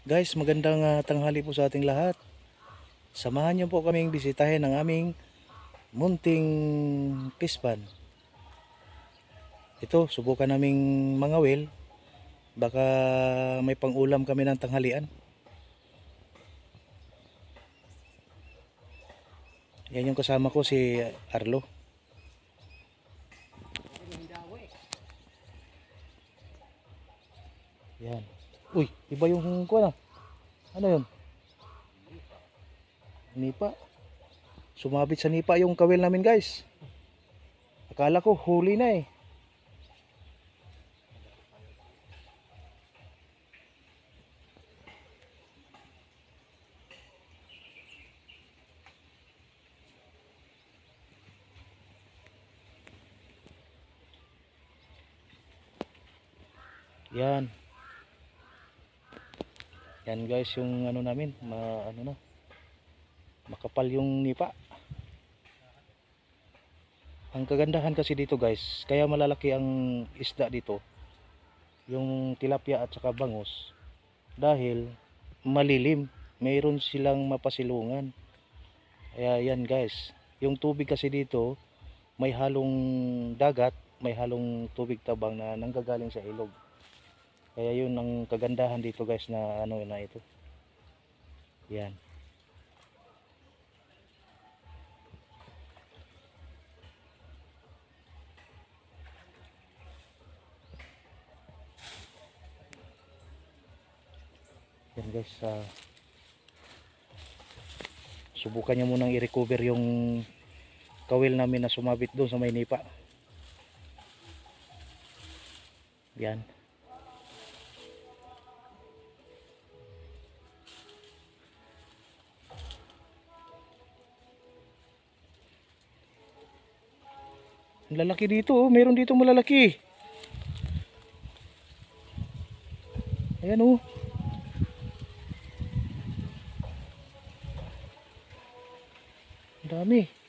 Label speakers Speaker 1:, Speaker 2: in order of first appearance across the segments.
Speaker 1: Guys, magandang ah, tanghali po sa ating lahat. Samahan niyo po kaming bisitahin ang aming munting pispan. Ito, subukan naming mangawil. Baka may pangulam kami ng tanghalian. Yan yung kasama ko si Arlo. Yan. Uy, iba yung kuha na. Ano yun? Nipa. Sumabit sa nipa yung kawil namin guys. Akala ko huli na eh. Yan. Yan guys yung ano namin, ma ano na. Makapal yung nipa. Ang kagandahan kasi dito guys, kaya malalaki ang isda dito. Yung tilapia at saka bangus dahil malilim. Mayroon silang mapasilungan. Kaya yan guys, yung tubig kasi dito may halong dagat, may halong tubig tabang na nanggagaling sa ilog. Kaya yun ang kagandahan dito guys na ano na ito. Yan. Yan guys, ah, subukan nyo munang i-recover yung kawil namin na sumabit doon sa may nipa. Yan. Lalaki dito, oh. meron dito malalaki. Ayan oh. Ang dami.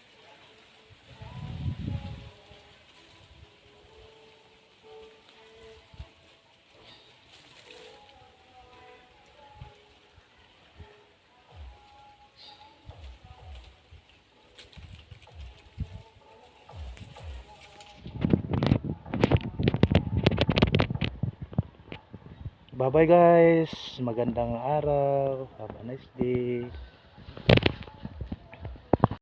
Speaker 1: Bye bye guys. Magandang araw. Have a nice day.